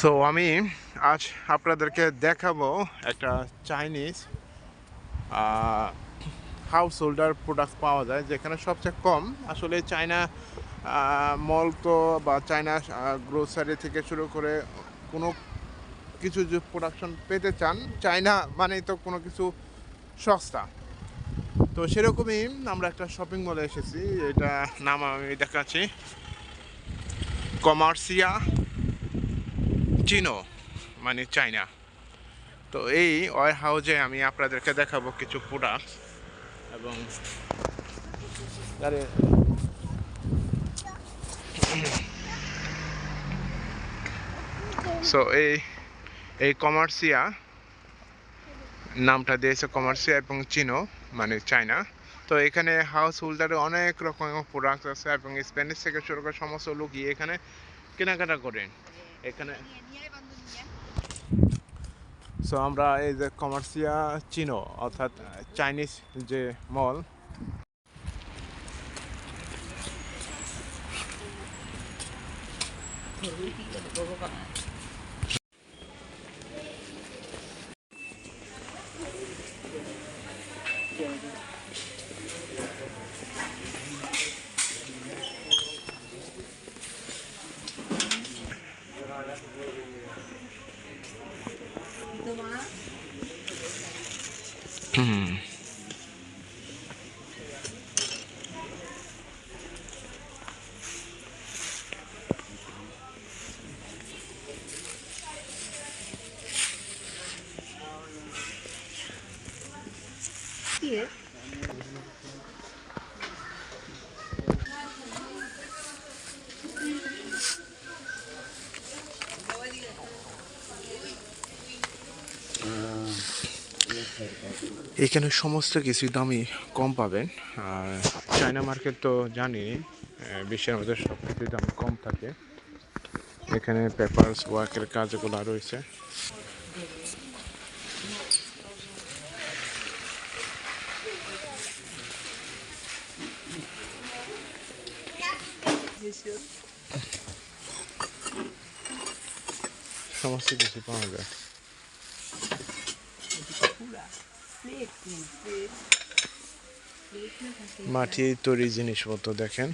So আমি আজ আপনাদেরকে দেখাবো একটা চাইনিজ হাউস হোল্ডার প্রোডাক্ট পাওয়া যায়, যেখানে সবচেয়ে কম। আসলে চায়না মল তো বা চায়না গ্রোসারি থেকে শুরু করে কোনো কিছু যে প্রোডাকশন পেতে চান চায়না মানেই তো কোনো কিছু সস্তা। তো সেরকমই আমরা একটা শপিং মলে এসেছি, এটা নাম আমি দেখাচ্ছি। কমার্সিয়া চিনো মানে চায়না তো এই ওয়ার হাউজে আমি আপনাদেরকে দেখাবো কিছু প্রোডাক্ট এবং সো এই এই কমার্সিয়া নামটা দিয়েছে কমার্সিয়া এবং চিনো মানে চায়না তো এখানে হাউস হোল্ডারে অনেক রকমের প্রোডাক্ট আছে এবং স্প্যানিশ থেকে শুরু করে সমস্ত লোক গিয়ে এখানে কেনাকাটা করেন। এখানে। সো আমরা এই যে কমার্সিয়া চিনো অর্থাৎ চাইনিজ যে মল হুম Hmm. এখানে সমস্ত কিছু দামই কম পাবেন। আর চায়না মার্কেট তো জানি বিশ্বের মধ্যে সব কিছুর দাম কম থাকে। এখানে পেপারস, ওয়ার্কের কাজগুলো রয়েছে। সমস্ত কিছু পাওয়া যায়। মাটির তৈরি জিনিসপত্র দেখেন।